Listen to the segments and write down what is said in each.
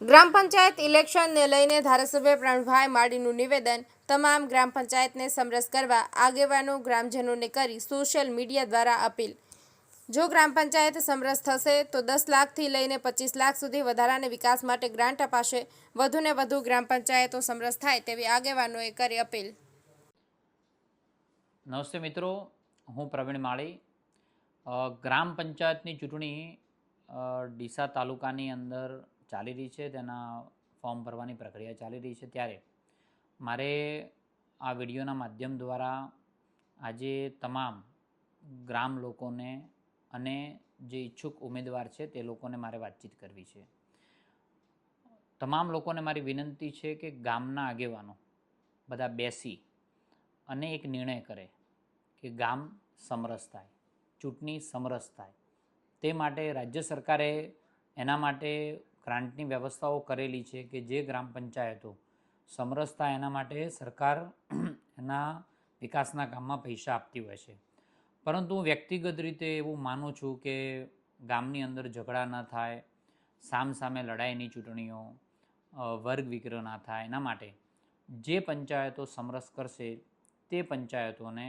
ગ્રામ પંચાયત ઇલેક્શનને લઈને ધારાસભ્ય પ્રણભાઈ માળીનું નિવેદન તમામ ગ્રામ પંચાયતને સમરસ કરવા આગેવાનો, ગ્રામજનોને કરી સોશિયલ મીડિયા દ્વારા અપીલ. જો ગ્રામ પંચાયત સમરસ થશે તો દસ લાખથી લઈને પચીસ લાખ સુધી વધારાને વિકાસ માટે ગ્રાન્ટ અપાશે. વધુને વધુ ગ્રામ પંચાયતો સમરસ થાય તેવી આગેવાનોએ કરી અપીલ. નમસ્તે મિત્રો. હું પ્રવીણ માળી ગ્રામ પંચાયતની ચૂંટણી ડીસા તાલુકાની અંદર ચાલી રહી છે, તેના ફોર્મ ભરવાની પ્રક્રિયા ચાલી રહી છે ત્યારે. મારે આ વિડીયોના માધ્યમ દ્વારા આજે તમામ ગ્રામ લોકોને અને જે ઈચ્છુક ઉમેદવાર છે તે લોકોને મારે વાતચીત કરવી છે. તમામ લોકોને મારી વિનંતી છે કે ગામના આગેવાનો બધા બેસી અને એક નિર્ણય કરે. કે ગામ સમરસ થાય, ચૂંટણી સમરસ થાય. તે માટે રાજ્ય સરકારે એના માટે ગ્રાન્ટની વ્યવસ્થાઓ કરેલી છે કે જે ગ્રામ પંચાયતો સમરસ થાય એના માટે સરકાર એના વિકાસના કામમાં પૈસા આપતી હોય છે. પરંતુ હું વ્યક્તિગત રીતે એવું માનું છું કે ગામની અંદર ઝઘડા ન થાય સામ સામે લડાઈની ચૂંટણીઓ વર્ગ વિગ્રહ ના થાય એના માટે જે પંચાયતો સમરસ કરશે તે પંચાયતોને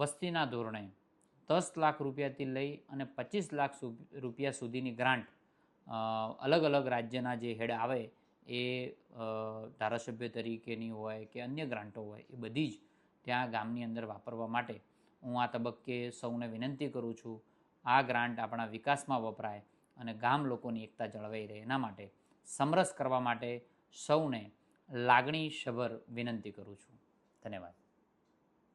વસ્તીના ધોરણે દસ લાખ રૂપિયાથી લઈ અને પચીસ લાખ રૂપિયા સુધીની ગ્રાન્ટ અલગ અલગ રાજ્યના જે હેડ આવે એ ધારાસભ્ય તરીકેની હોય કે અન્ય ગ્રાન્ટો હોય એ બધી જ ત્યાં ગામની અંદર વાપરવા માટે હું આ તબક્કે સૌને વિનંતી કરું છું. આ ગ્રાન્ટ આપણા વિકાસમાં વપરાય અને ગામ લોકોની એકતા જળવાઈ રહે. એના માટે સમરસ કરવા માટે સૌને લાગણીસભર વિનંતી કરું છું. ધન્યવાદ.